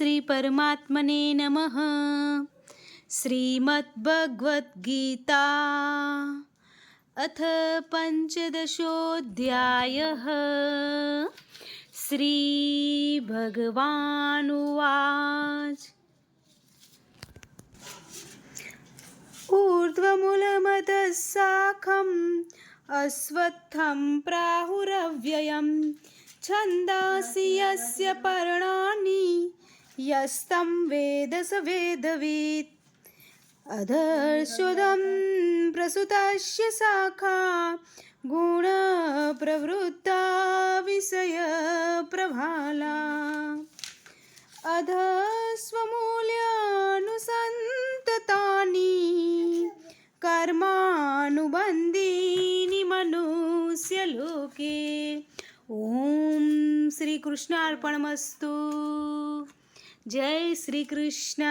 श्रीपरमात्मने नमः। श्रीमद्भगवद्गीता अथ पञ्चदशोऽध्यायः। श्रीभगवानुवाच। ऊर्ध्वमूलमतः शाखम् अश्वत्थं प्राहुरव्ययं छन्दासि यस्य पर्णानि यस्तं वेद स वेदवित्। अधर्षुदं प्रसुतस्य शाखा गुणप्रवृत्ता विषयप्रभाला अधस्वमूल्यानुसन्ततानि कर्मानुबन्धीनि मनुष्यलोके। ॐ श्रीकृष्णार्पणमस्तु। जय श्रीकृष्ण